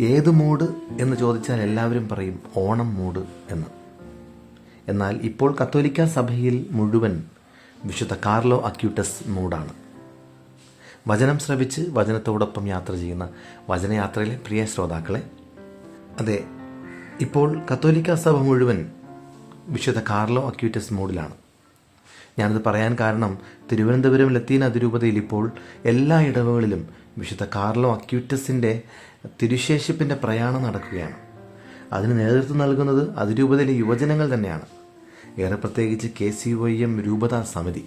ഏത് മൂഡ് എന്ന് ചോദിച്ചാൽ എല്ലാവരും പറയും ഓണം മൂഡ് എന്ന്. എന്നാൽ ഇപ്പോൾ കത്തോലിക്ക സഭയിൽ മുഴുവൻ വിശുദ്ധ കാർലോ അക്യൂട്ടസ് മൂഡാണ്. വചനം ശ്രവിച്ച് വചനത്തോടൊപ്പം യാത്ര ചെയ്യുന്ന വചനയാത്രയിലെ പ്രിയ ശ്രോതാക്കളെ അതെ ഇപ്പോൾ കത്തോലിക്ക സഭ മുഴുവൻ വിശുദ്ധ കാർലോ അക്യൂറ്റസ് മൂഡിലാണ്. ഞാനത് പറയാൻ കാരണം തിരുവനന്തപുരം ലത്തീൻ അതിരൂപതയിൽ ഇപ്പോൾ എല്ലാ ഇടവകളിലും വിശുദ്ധ കാർലോ അക്യൂറ്റസിന്റെ തിരുശേഷിപ്പിന്റെ പ്രയാണം നടക്കുകയാണ്. അതിന് നേതൃത്വം നൽകുന്നത് അതിരൂപതയിലെ യുവജനങ്ങൾ തന്നെയാണ്. ഏറെ പ്രത്യേകിച്ച് കെ സി വൈ എം രൂപതാ സമിതി.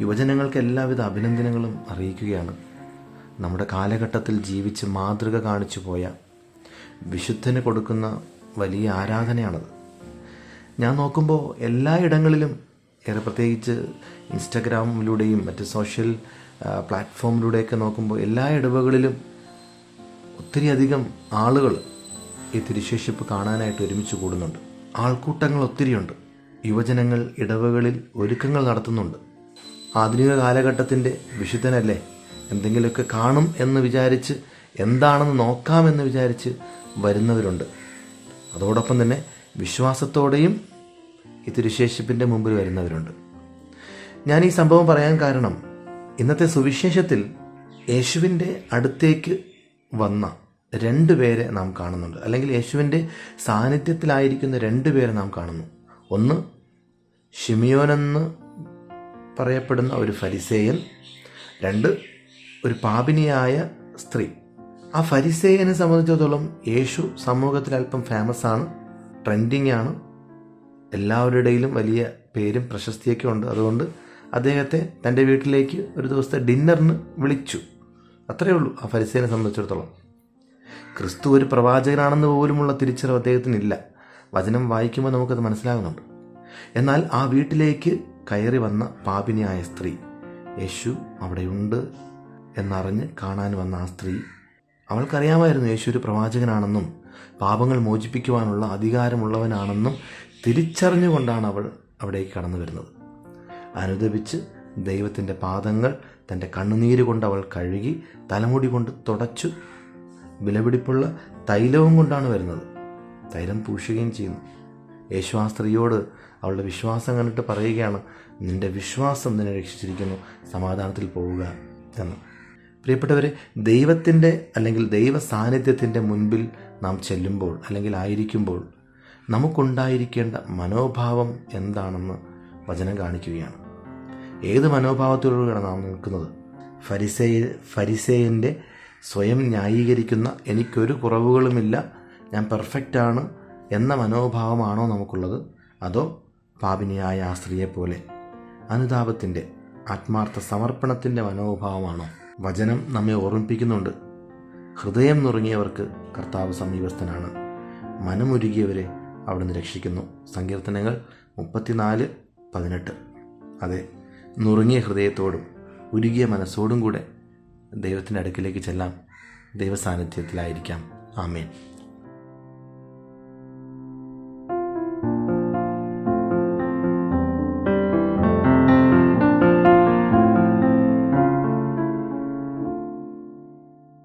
യുവജനങ്ങൾക്ക് എല്ലാവിധ അഭിനന്ദനങ്ങളും അറിയിക്കുകയാണ്. നമ്മുടെ കാലഘട്ടത്തിൽ ജീവിച്ച് മാതൃക കാണിച്ചു പോയ വിശുദ്ധന് കൊടുക്കുന്ന വലിയ ആരാധനയാണത്. ഞാൻ നോക്കുമ്പോൾ എല്ലായിടങ്ങളിലും ഏറെ പ്രത്യേകിച്ച് ഇൻസ്റ്റഗ്രാമിലൂടെയും മറ്റ് സോഷ്യൽ പ്ലാറ്റ്ഫോമിലൂടെയൊക്കെ നോക്കുമ്പോൾ എല്ലാ ഇടവകളിലും ഒത്തിരി അധികം ആളുകൾ ഈ തിരുശേഷിപ്പ് കാണാനായിട്ട് ഒരുമിച്ച് കൂടുന്നുണ്ട്. ആൾക്കൂട്ടങ്ങൾ ഒത്തിരിയുണ്ട്. യുവജനങ്ങൾ ഇടവകളിൽ ഒരുക്കങ്ങൾ നടത്തുന്നുണ്ട്. ആധുനിക കാലഘട്ടത്തിന്റെ വിശുദ്ധനല്ലേ? എന്തെങ്കിലുമൊക്കെ കാണും എന്ന് വിചാരിച്ച് എന്താണെന്ന് നോക്കാമെന്ന് വിചാരിച്ച് വരുന്നവരുണ്ട്. അതോടൊപ്പം തന്നെ വിശ്വാസത്തോടെയും ഈ തിരുശേഷിപ്പിന്റെ മുമ്പിൽ വരുന്നവരുണ്ട്. ഞാൻ ഈ സംഭവം പറയാൻ കാരണം ഇന്നത്തെ സുവിശേഷത്തിൽ യേശുവിന്റെ അടുത്തേക്ക് വന്ന രണ്ട് പേരെ നാം കാണുന്നുണ്ട്. അല്ലെങ്കിൽ യേശുവിന്റെ സാന്നിധ്യത്തിലായിരിക്കുന്ന രണ്ട് പേരെ നാം കാണുന്നു. ഒന്ന് ഷിമിയോനെന്ന് പറയപ്പെടുന്ന ഒരു ഫരിസേയൻ. രണ്ട് ഒരു പാപിനിയായ സ്ത്രീ. ആ ഫരിസേയനെ സംബന്ധിച്ചിടത്തോളം യേശു സമൂഹത്തിൽ അല്പം ഫേമസ് ആണ് ട്രെൻഡിങ് ആണ്. എല്ലാവരുടെയിലും വലിയ പേരും പ്രശസ്തിയൊക്കെ ഉണ്ട്. അതുകൊണ്ട് അദ്ദേഹത്തെ തന്റെ വീട്ടിലേക്ക് ഒരു ദിവസത്തെ ഡിന്നറിന് വിളിച്ചു. അത്രയേ ഉള്ളൂ. ആ ഫരിസേനെ സംബന്ധിച്ചിടത്തോളം. ക്രിസ്തു ഒരു പ്രവാചകനാണെന്ന് പോലുമുള്ള തിരിച്ചറിവ് അദ്ദേഹത്തിനില്ല. വചനം വായിക്കുമ്പോൾ നമുക്കത് മനസ്സിലാകുന്നുണ്ട്. എന്നാൽ ആ വീട്ടിലേക്ക് കയറി വന്ന പാപിനിയായ സ്ത്രീ യേശു അവിടെയുണ്ട് എന്നറിഞ്ഞ് കാണാൻ വന്ന ആ സ്ത്രീ അവൾക്കറിയാമായിരുന്നു യേശു ഒരു പ്രവാചകനാണെന്നും പാപങ്ങൾ മോചിപ്പിക്കുവാനുള്ള അധികാരമുള്ളവനാണെന്നും തിരിച്ചറിഞ്ഞുകൊണ്ടാണ് അവൾ അവിടേക്ക് കടന്നു വരുന്നത്. അനുദപിച്ച് ദൈവത്തിന്റെ പാദങ്ങൾ തന്റെ കണ്ണുനീര് കൊണ്ട് അവൾ കഴുകി തലമുടി കൊണ്ട് തുടച്ചു. വിലപിടിപ്പുള്ള തൈലവും കൊണ്ടാണ് വരുന്നത്. തൈലം പൂശുകയും ചെയ്യുന്നു. യേശു ആ സ്ത്രീയോട് അവളുടെ വിശ്വാസം കണ്ടിട്ട് പറയുകയാണ് നിന്റെ വിശ്വാസം നിന്നെ രക്ഷിച്ചിരിക്കുന്നു. സമാധാനത്തിൽ പോവുക എന്ന്. പ്രിയപ്പെട്ടവരെ ദൈവത്തിന്റെ അല്ലെങ്കിൽ ദൈവ സാന്നിധ്യത്തിന്റെ മുൻപിൽ നാം ചെല്ലുമ്പോൾ അല്ലെങ്കിൽ ആയിരിക്കുമ്പോൾ നമുക്കുണ്ടായിരിക്കേണ്ട മനോഭാവം എന്താണെന്ന് വചനം കാണിക്കുകയാണ്. ഏത് മനോഭാവത്തിലൂടെയാണ് നാം നിൽക്കുന്നത്? ഫരിസേ ഫരിസേയന്റെ സ്വയം ന്യായീകരിക്കുന്ന എനിക്കൊരു കുറവുകളുമില്ല ഞാൻ പെർഫെക്റ്റാണ് എന്ന മനോഭാവമാണോ നമുക്കുള്ളത്? അതോ പാപിനിയായ ആ സ്ത്രീയെപ്പോലെ അനുതാപത്തിന്റെ ആത്മാർത്ഥ സമർപ്പണത്തിന്റെ മനോഭാവമാണോ? വചനം നമ്മെ ഓർമ്മിപ്പിക്കുന്നുണ്ട്. ഹൃദയം നുറുങ്ങിയവർക്ക് കർത്താവ് സമീപസ്ഥനാണ്. മനമുരുകിയവരെ അവിടുന്ന് രക്ഷിക്കുന്നു. സങ്കീർത്തനങ്ങൾ മുപ്പത്തിനാല് പതിനെട്ട്. അതെ നുറുങ്ങിയ ഹൃദയത്തോടും ഉരുകിയ മനസ്സോടും കൂടെ ദൈവത്തിന്റെ അടുക്കിലേക്ക് ചെല്ലാം ദൈവസാന്നിധ്യത്തിലായിരിക്കാം. ആമേൻ.